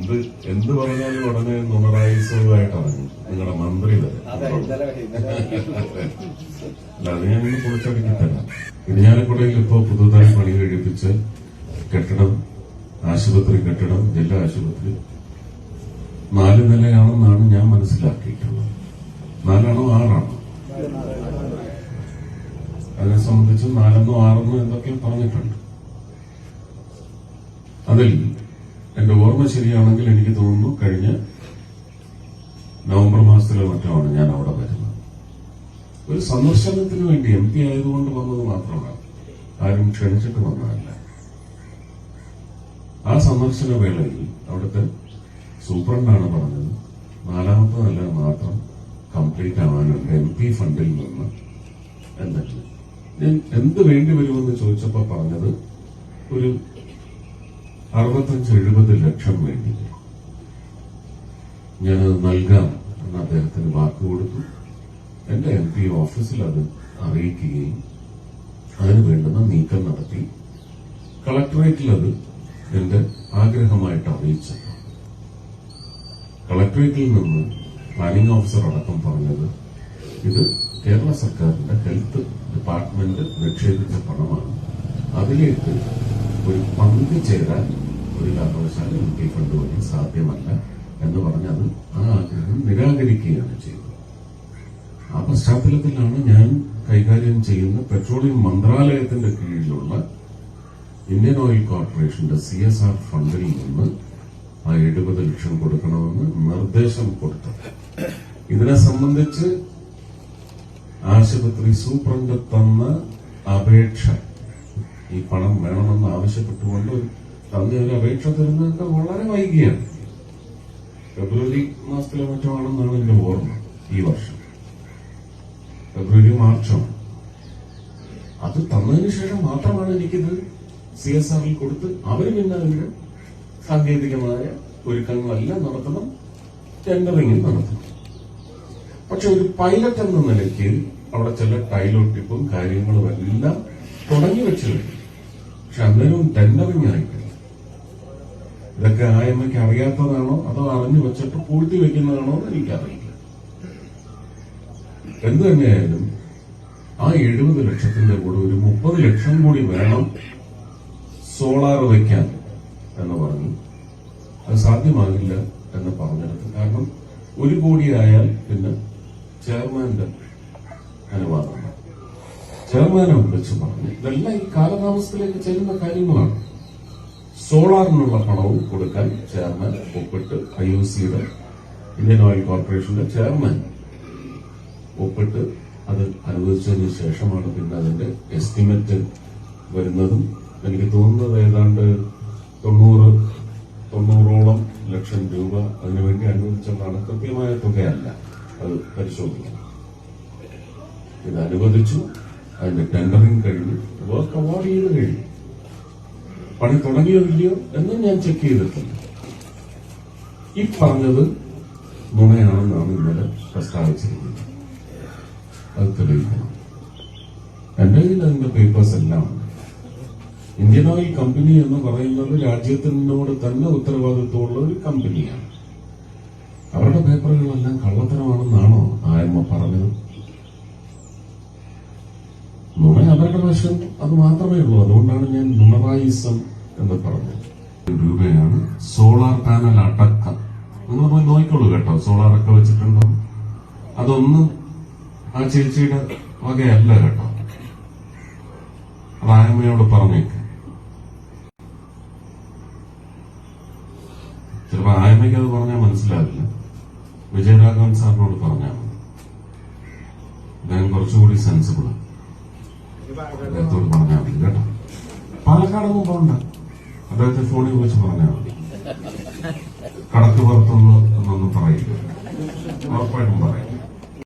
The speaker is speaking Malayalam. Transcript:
എന്ത് എന്ത് പറഞ്ഞാലും ഉടനെ നുണറായിസവുമായിട്ട് ഇറങ്ങും നിങ്ങളുടെ മന്ത്രി ഇന്നലെ അല്ല അത് ഞാൻ ഇന്ന് പൊളിച്ചടക്കി തരാം ഇരിഞ്ഞാലക്കുടയിൽ ഇപ്പോ പുതുതായി പണി കഴിപ്പിച്ച് കെട്ടിടം ആശുപത്രി കെട്ടിടം ജില്ലാ ആശുപത്രി. നാല് നിലയാണെന്നാണ് ഞാൻ മനസ്സിലാക്കിയിട്ടുള്ളത്. നാലാണോ ആറാണോ? അതിനെ സംബന്ധിച്ച് നാലെന്നോ ആറെന്നോ എന്തൊക്കെയോ പറഞ്ഞിട്ടുണ്ട്. അതിൽ എന്റെ ഓർമ്മ ശരിയാണെങ്കിൽ എനിക്ക് തോന്നുന്നു കഴിഞ്ഞ നവംബർ മാസത്തിലോ മറ്റോ ആണ് ഞാൻ അവിടെ വരുന്നത്. ഒരു സന്ദർശനത്തിന് വേണ്ടി എം പി ആയതുകൊണ്ട് വന്നത് മാത്രമല്ല ആരും ക്ഷണിച്ചിട്ട് വന്നതല്ല. ആ സന്ദർശന വേളയിൽ അവിടുത്തെ സൂപ്രണ്ടാണ് പറഞ്ഞത് നാലാമത്തെ നില മാത്രം കംപ്ലീറ്റ് ആവാനുണ്ട് എം പി ഫണ്ടിൽ നിന്ന് എന്തെങ്കിലും ഞാൻ എന്ത് വേണ്ടി വരുമെന്ന് ചോദിച്ചപ്പോൾ പറഞ്ഞത് ഒരു അറുപത്തഞ്ച് എഴുപത് ലക്ഷം വേണ്ടി. ഞാനത് നൽകാം എന്ന് അദ്ദേഹത്തിന് വാക്ക് കൊടുത്തു. എന്റെ എം പി ഓഫീസിൽ അത് അറിയിക്കുകയും അതിന് വേണ്ടുന്ന നീക്കം നടത്തി. കളക്ടറേറ്റിൽ അത് എന്റെ ആഗ്രഹമായിട്ട് അറിയിച്ചു. കളക്ടറേറ്റിൽ നിന്ന് പ്ലാനിംഗ് ഓഫീസർ അടക്കം പറഞ്ഞത് ഇത് കേരള സർക്കാരിന്റെ ഹെൽത്ത് ഡിപ്പാർട്ട്മെന്റ് നിക്ഷേപിച്ച പണമാണ്. അതിലേക്ക് ഒരു പങ്ക് ചേരാൻ ഒരു കാരണവശാലും എം പി ഫണ്ട് വഴി സാധ്യമല്ല എന്ന് പറഞ്ഞത് ആ ആഗ്രഹം നിരാകരിക്കുകയാണ് ചെയ്തത്. ആ പശ്ചാത്തലത്തിലാണ് ഞാൻ കൈകാര്യം ചെയ്യുന്ന പെട്രോളിയം മന്ത്രാലയത്തിന്റെ കീഴിലുള്ള ഇന്ത്യൻ ഓയിൽ കോർപ്പറേഷന്റെ സി എസ് ആർ ഫണ്ടിൽ നിന്ന് ആ എഴുപത് ലക്ഷം കൊടുക്കണമെന്ന് നിർദ്ദേശം കൊടുത്തത്. ഇതിനെ സംബന്ധിച്ച് ആശുപത്രി സൂപ്രണ്ട് തന്ന അപേക്ഷ ഈ പണം വേണമെന്ന് ആവശ്യപ്പെട്ടുകൊണ്ട് തന്നെ ഒരു അപേക്ഷ തരുന്നതൊക്കെ വളരെ വൈകിയാണ്. ഫെബ്രുവരി മാസത്തിലെ മറ്റോ ആണെന്നാണ് എന്റെ ഓർമ്മ ഈ വർഷം. ഫെബ്രുവരി മാർച്ചോ. അത് തന്നതിന് ശേഷം മാത്രമാണ് എനിക്കിത് സി എസ് ആറിൽ കൊടുത്ത് അവർ പിന്നെ അതിന്റെ സാങ്കേതികമായ ഒരുക്കങ്ങളെല്ലാം നടത്തണം ടെൻഡറിംഗും നടത്തണം. പക്ഷെ ഒരു പൈലറ്റ് എന്ന നിലയ്ക്ക് അവിടെ ചില ടൈലോട്ടിപ്പും കാര്യങ്ങളും എല്ലാം തുടങ്ങി വെച്ചു കഴിഞ്ഞു പക്ഷെ അന്നേരവും ആയിട്ടില്ല ഇതൊക്കെ ആയമ്മയ്ക്ക് അറിയാത്തതാണോ? അതോ അറിഞ്ഞു വെച്ചിട്ട് പൂഴ്ത്തി വെക്കുന്നതാണോ എന്ന് എനിക്കറിയില്ല. എന്തു തന്നെയായാലും ആ എഴുപത് ലക്ഷത്തിന്റെ കൂടെ ഒരു മുപ്പത് ലക്ഷം കൂടി വേണം സോളാർ വയ്ക്കാൻ എന്ന് പറഞ്ഞു. അത് സാധ്യമാകില്ല എന്ന് പറഞ്ഞെടുത്ത് കാരണം ഒരു കോടിയായാൽ പിന്നെ ചെയർമാന്റെ. ചെയർമാനെ വിളിച്ചു പറഞ്ഞു ഇതെല്ലാം ഈ കാലതാമസത്തിലേക്ക് ചെല്ലുന്ന കാര്യങ്ങളാണ്. സോളാറിനുള്ള പണവും കൊടുക്കാൻ ചെയർമാൻ ഒപ്പിട്ട് ഐ ഒ സിയുടെ ഇന്ത്യൻ ഓയിൽ കോർപ്പറേഷന്റെ ചെയർമാൻ ഒപ്പിട്ട് അത് അനുവദിച്ചതിന് ശേഷമാണ് പിന്നെ അതിന്റെ എസ്റ്റിമേറ്റ് വരുന്നതും. എനിക്ക് തോന്നുന്നത് ഏതാണ്ട് തൊണ്ണൂറ് തൊണ്ണൂറോളം ലക്ഷം രൂപ അതിനുവേണ്ടി അനുവദിച്ചതാണ്. കൃത്യമായ തുകയല്ല അത് പരിശോധിക്കണം ഇത് അനുവദിച്ചു. അതിന്റെ ടെൻഡറിങ് കഴിഞ്ഞു വർക്ക് അവാർഡ് ചെയ്ത് കഴിഞ്ഞു പണി തുടങ്ങിയോ ഇല്ലയോ എന്നും ഞാൻ ചെക്ക് ചെയ്തിട്ടുണ്ട്. ഈ പറഞ്ഞത് നുണയാണെന്നാണ് ഇന്നലെ പ്രസ്താവിച്ചിരിക്കുന്നത്. അത് തെളിയിക്കണം. എന്റെ കയ്യിൽ അതിന്റെ പേപ്പേഴ്സ് എല്ലാം ഇന്ത്യൻ ഓയിൽ കമ്പനി എന്ന് പറയുന്നത് രാജ്യത്തിനോട് തന്നെ ഉത്തരവാദിത്വമുള്ള ഒരു കമ്പനിയാണ് അവരുടെ പേപ്പറുകളെല്ലാം വശം അത് മാത്രമേ ഉള്ളൂ. അതുകൊണ്ടാണ് ഞാൻ നുണറായിസം എന്ന് പറഞ്ഞത്. രൂപയാണ് സോളാർ പാനൽ അടക്ക. നിങ്ങൾ പോയി നോക്കിക്കോളൂ കേട്ടോ. സോളാർ ഒക്കെ വെച്ചിട്ടുണ്ടോ? അതൊന്നും ആ ചേച്ചിയുടെ വകയല്ല കേട്ടോ. അത് ആയമ്മയോട് പറഞ്ഞേക്ക്. ചിലപ്പോ ആയമ്മയ്ക്ക് അത് പറഞ്ഞാൽ മനസ്സിലാവില്ല. വിജയരാഘവൻ സാറിനോട് പറഞ്ഞാൽ മതി. അദ്ദേഹം കുറച്ചുകൂടി സെൻസിബിളാണ് പാലക്കാടൊന്നും പോകണ്ട അദ്ദേഹത്തെ ഫോണിൽ വിളിച്ച് പറഞ്ഞാൽ മതി. കടക്ക് പുറത്തുള്ളൂ എന്നൊന്നും പറയില്ല. ഉറപ്പായിട്ടും പറയും